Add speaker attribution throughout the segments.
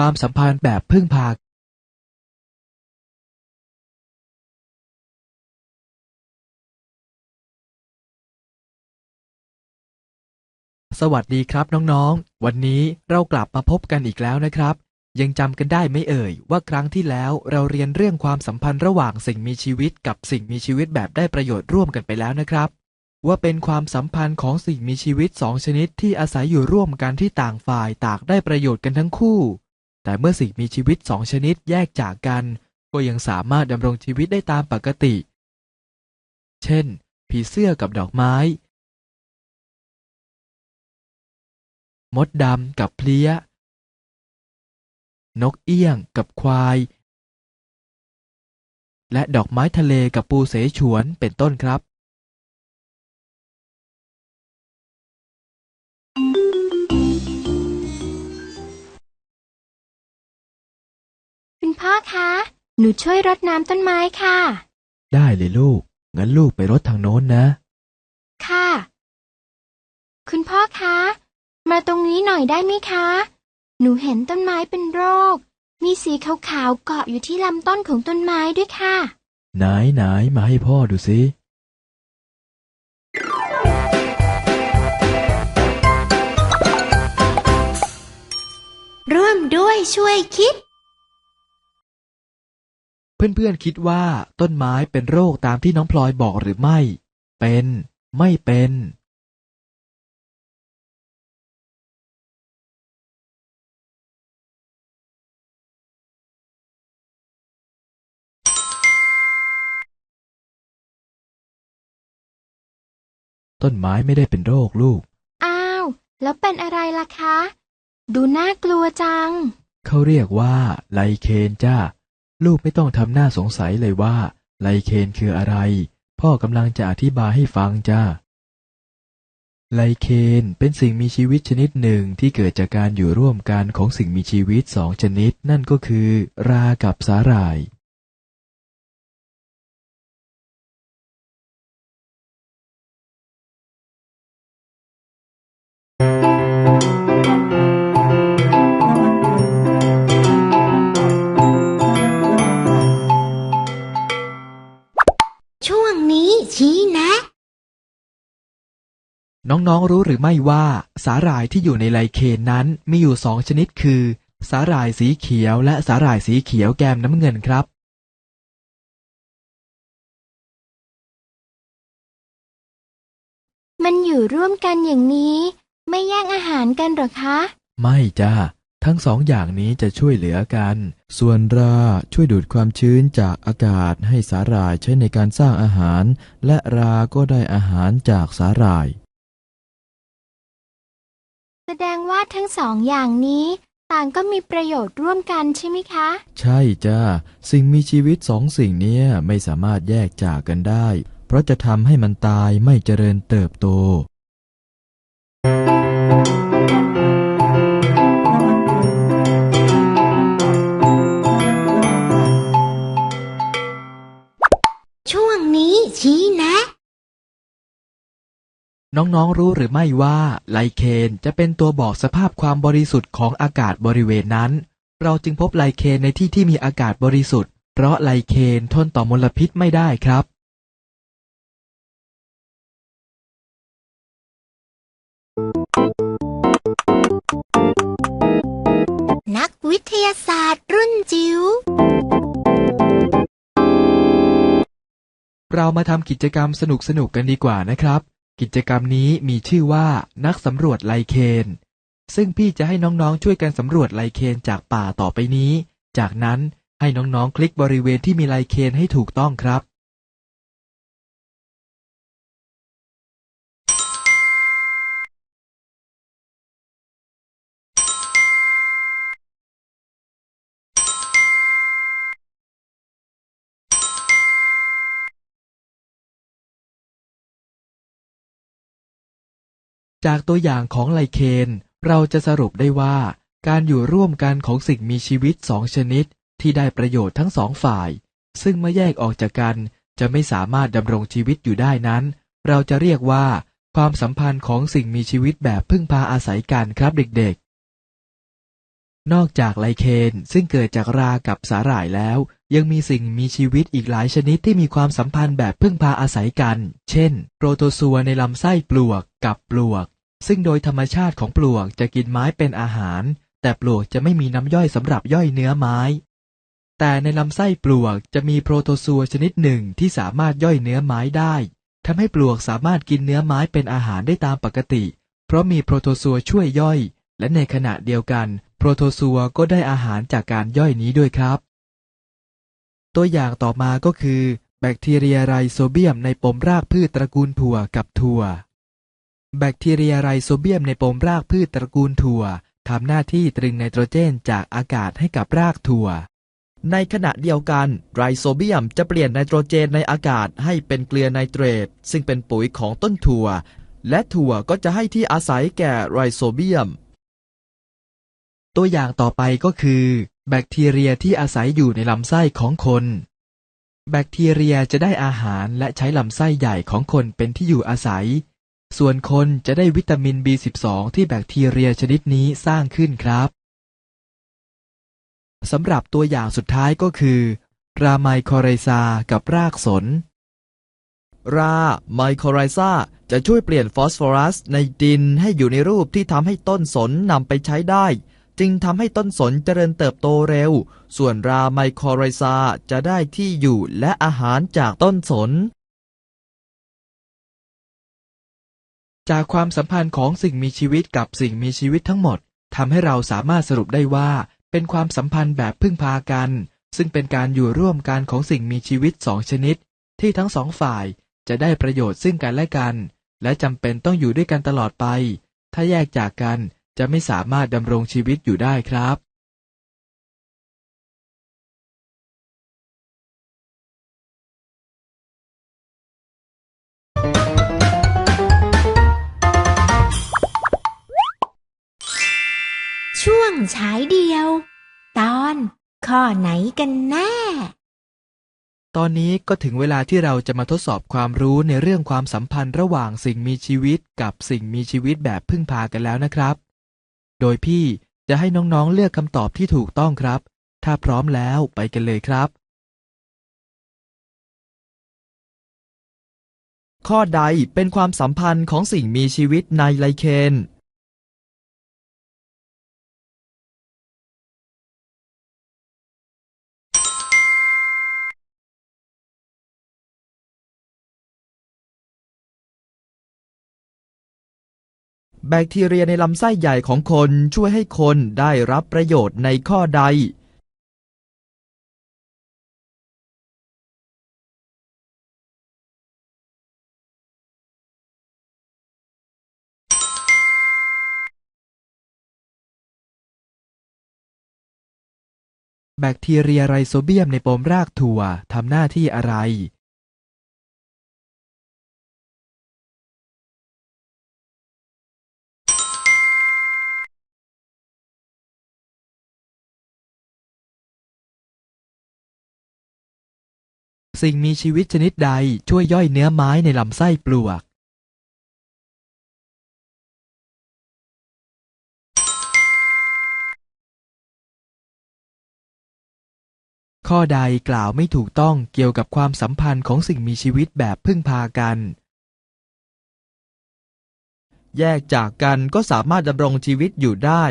Speaker 1: ความสัมพันธ์แบบพึ่งพาสวัสดีครับน้องๆ วันนี้เรากลับมาพบกันอีกแล้วนะครับ ยังจำกันได้ไหมเอ่ย ว่าครั้งที่แล้วเราเรียนเรื่องความสัมพันธ์ระหว่างสิ่งมีชีวิตกับสิ่งมีชีวิตแบบได้ประโยชน์ร่วมกันไปแล้วนะครับ ว่าเป็นความสัมพันธ์ของสิ่งมีชีวิตสองชนิดที่อาศัยอยู่ร่วมกันที่ต่างฝ่ายต่างได้ประโยชน์กันทั้งคู่ แต่เมื่อสิ่งมีชีวิตสองชนิดแยกจากกัน ก็ยังสามารถดำรงชีวิตได้ตามปกติ เช่น ผีเสื้อกับดอกไม้ มดดำกับเพลี้ย นกเอี้ยงกับควาย และดอกไม้ทะเลกับปูเสฉวนเป็นต้นครับ
Speaker 2: พ่อคะ หนูช่วยรดน้ำต้นไม้ค่ะ
Speaker 1: ได้เลยลูก งั้นลูกไปรถทางโน้นนะ
Speaker 2: ค่ะ คุณพ่อคะ มาตรงนี้หน่อยได้ไหมคะ หนูเห็นต้นไม้เป็นโรค มีสีขาวๆเกาะอยู่ที่ลำต้นของต้นไม้ด้วยค่ะ
Speaker 1: ไหนไหนมาให้พ่อดูสิ
Speaker 2: ร่วมด้วยช่วยคิด
Speaker 1: เพื่อนๆคิดว่าต้นไม้เป็นโรคตามที่น้องพลอยบอกหรือไม่ เป็น ไม่เป็น ต้นไม้ไม่ได้เป็นโรคลูก
Speaker 2: อ้าว แล้วเป็นอะไรล่ะคะ ดูน่ากลัวจัง
Speaker 1: เขาเรียกว่าไลเคนจ้า ลูกไม่ต้องทำหน้าสงสัยเลยว่าไลเคนคืออะไร พ่อกำลังจะอธิบายให้ฟังจ้าไลเคนเป็นสิ่งมีชีวิตชนิดหนึ่งที่เกิดจากการอยู่ร่วมกันของสิ่งมีชีวิตสองชนิด นั่นก็คือ รากับสาหร่าย
Speaker 2: ชี้แนะ
Speaker 1: น้องๆรู้หรือไม่ว่า สาหร่ายที่อยู่ในไลเคนนั้นมีอยู่สองชนิดคือ สาหร่ายสีเขียวและสาหร่ายสีเขียวแกมน้ำเงินครับ
Speaker 2: มันอยู่ร่วมกันอย่างนี้ ไม่แย่งอาหารกันเหรอคะ
Speaker 1: ไม่จ้า ทั้งสองอย่างนี้จะช่วยเหลือกัน ส่วนราช่วยดูดความชื้นจากอากาศให้สาหร่ายใช้ในการสร้างอาหาร และราก็ได้อาหารจากสาหร่าย
Speaker 2: แสดงว่าทั้งสองอย่างนี้ ต่างก็มีประโยชน์ร่วมกันใช่ไหมคะ
Speaker 1: ใช่จ้าสิ่งมีชีวิตสองสิ่งเนี้ยไม่สามารถแยกจากกันได้ เพราะจะทำให้มันตายไม่เจริญเติบโต
Speaker 2: ช่วงนี้ชี้แนะ
Speaker 1: น้องๆรู้หรือไม่ว่าไลเคนจะเป็นตัวบอกสภาพความบริสุทธิ์ของอากาศบริเวณนั้น เราจึงพบไลเคนในที่ที่มีอากาศบริสุทธิ์ เพราะไลเคนทนต่อมลพิษไม่ได้ครับ
Speaker 2: นักวิทยาศาสตร์
Speaker 1: เรามาทำกิจกรรมสนุกๆกันดีกว่านะครับ กิจกรรมนี้มีชื่อว่านักสำรวจไลเคน ซึ่งพี่จะให้น้องๆช่วยกันสำรวจไลเคนจากป่าต่อไปนี้ จากนั้นให้น้องๆคลิกบริเวณที่มีไลเคนให้ถูกต้องครับ จากตัวอย่างของไลเคน เราจะสรุปได้ว่า การอยู่ร่วมกันของสิ่งมีชีวิตสองชนิด ที่ได้ประโยชน์ทั้งสองฝ่าย ซึ่งเมื่อแยกออกจากกัน จะไม่สามารถดำรงชีวิตอยู่ได้นั้น เราจะเรียกว่า ความสัมพันธ์ของสิ่งมีชีวิตแบบพึ่งพาอาศัยกันครับเด็กนอกจากไลเคนซึ่งเกิดจากรากับสาหร่ายแล้ว ยังมีสิ่งมีชีวิตอีกหลายชนิดที่มีความสัมพันธ์แบบพึ่งพาอาศัยกัน เช่น โปรโตซัวในลำไส้ปลวกกับปลวก ซึ่งโดยธรรมชาติของปลวกจะกินไม้เป็นอาหาร แต่ปลวกจะไม่มีน้ำย่อยสำหรับย่อยเนื้อไม้ แต่ในลำไส้ปลวกจะมีโปรโตซัวชนิดหนึ่งที่สามารถย่อยเนื้อไม้ได้ทำให้ปลวกสามารถกินเนื้อไม้เป็นอาหารได้ตามปกติ เพราะมีโปรโตซัวช่วยย่อย และในขณะเดียวกัน โปรโตซัวก็ได้อาหารจากการย่อยนี้ด้วยครับ ตัวอย่างต่อมาก็คือ แบคทีเรียไรโซเบียมในปมรากพืชตระกูลถั่วกับถั่ว แบคทีเรียไรโซเบียมในปมรากพืชตระกูลถั่วทำหน้าที่ตรึงไนโตรเจนจากอากาศให้กับรากถั่ว
Speaker 3: ในขณะเดียวกันไรโซเบียมจะเปลี่ยนไนโตรเจนในอากาศให้เป็นเกลือไนเตรต ซึ่งเป็นปุ๋ยของต้นถั่ว และถั่วก็จะให้ที่อาศัยแก่ไรโซเบียม
Speaker 1: ตัวอย่างต่อไปก็คือ แบคทีเรียที่อาศัยอยู่ในลำไส้ของคน แบคทีเรียจะได้อาหารและใช้ลำไส้ใหญ่ของคนเป็นที่อยู่อาศัย ส่วนคนจะได้วิตามิน B12 ที่แบคทีเรียชนิดนี้สร้างขึ้นครับสำหรับตัวอย่างสุดท้ายก็คือราไมคอไรซากับรากสน
Speaker 3: ราไมโครไรซาจะช่วยเปลี่ยนฟอสฟอรัสในดินให้อยู่ในรูปที่ทำให้ต้นสนนำไปใช้ได้ จึงทำให้ต้นสนเจริญเติบโตเร็ว ส่วนราไมโครไรซาจะได้ที่อยู่และอาหารจากต้นสน
Speaker 1: จากความสัมพันธ์ของสิ่งมีชีวิตกับสิ่งมีชีวิตทั้งหมดทำให้เราสามารถสรุปได้ว่า เป็นความสัมพันธ์แบบพึ่งพากัน ซึ่งเป็นการอยู่ร่วมกันของสิ่งมีชีวิตสองชนิด ที่ทั้งสองฝ่ายจะได้ประโยชน์ซึ่งกันและกัน และจำเป็นต้องอยู่ด้วยกันตลอดไป ถ้าแยกจากกันจะไม่สามารถดำรงชีวิตอยู่ได้ครับ
Speaker 4: ช่วงฉายเดียว ตอนข้อไหนกันแน่
Speaker 1: ตอนนี้ก็ถึงเวลาที่เราจะมาทดสอบความรู้ในเรื่องความสัมพันธ์ระหว่างสิ่งมีชีวิตกับสิ่งมีชีวิตแบบพึ่งพากันแล้วนะครับ โดยพี่จะให้น้องๆเลือกคำตอบที่ถูกต้องครับ ถ้าพร้อมแล้วไปกันเลยครับ
Speaker 3: ข้อใดเป็นความสัมพันธ์ของสิ่งมีชีวิตในไลเคน แบคทีเรียในลำไส้ใหญ่ของคนช่วยให้คนได้รับประโยชน์ในข้อใด
Speaker 1: แบคทีเรียไรโซเบียมในปมรากถั่วทำหน้าที่อะไร สิ่งมีชีวิตชนิดใดช่วยย่อยเนื้อไม้ในลำไส้ปลวก ข้อใดกล่าวไม่ถูกต้องเกี่ยวกับความสัมพันธ์ของสิ่งมีชีวิตแบบพึ่งพากัน
Speaker 3: แยกจากกันก็สามารถดำรงชีวิตอยู่ได้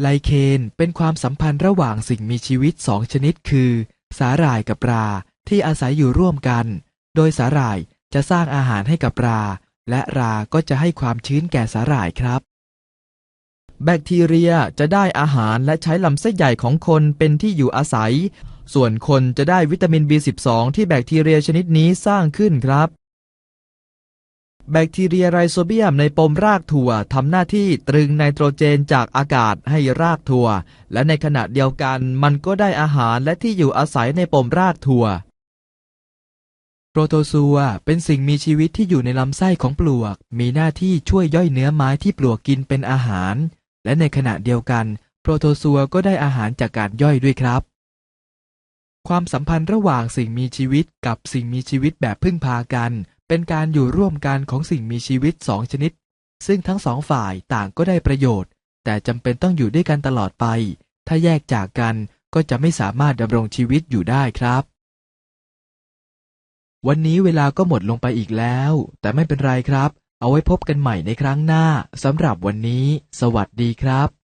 Speaker 1: ไลเคนเป็นความสัมพันธ์ระหว่างสิ่งมีชีวิตสองชนิดคือ สาหร่ายกับปลาที่อาศัยอยู่ร่วมกัน โดยสาหร่ายจะสร้างอาหารให้กับปลาและราก็จะให้ความชื้นแก่สาหร่ายครับ
Speaker 3: แบคทีเรียจะได้อาหารและใช้ลำไส้ใหญ่ของคนเป็นที่อยู่อาศัย ส่วนคนจะได้วิตามิน B12 ที่แบคทีเรียชนิดนี้สร้างขึ้นครับ แบคทีเรียไรโซเบียมในปมรากถั่วทำหน้าที่ตรึงไนโตรเจนจากอากาศให้รากถั่ว และในขณะเดียวกันมันก็ได้อาหารและที่อยู่อาศัยในปมรากถั่ว
Speaker 1: โปรโตซัวเป็นสิ่งมีชีวิตที่อยู่ในลำไส้ของปลวก มีหน้าที่ช่วยย่อยเนื้อไม้ที่ปลวกกินเป็นอาหาร และในขณะเดียวกัน โปรโตซัวก็ได้อาหารจากการย่อยด้วยครับ ความสัมพันธ์ระหว่างสิ่งมีชีวิตกับสิ่งมีชีวิตแบบพึ่งพากัน เป็นการอยู่ร่วมกันของสิ่งมีชีวิตสองชนิด ซึ่งทั้งสองฝ่ายต่างก็ได้ประโยชน์ แต่จำเป็นต้องอยู่ด้วยกันตลอดไป ถ้าแยกจากกันก็จะไม่สามารถดำรงชีวิตอยู่ได้ครับ วันนี้เวลาก็หมดลงไปอีกแล้ว แต่ไม่เป็นไรครับ เอาไว้พบกันใหม่ในครั้งหน้าสำหรับวันนี้ สวัสดีครับ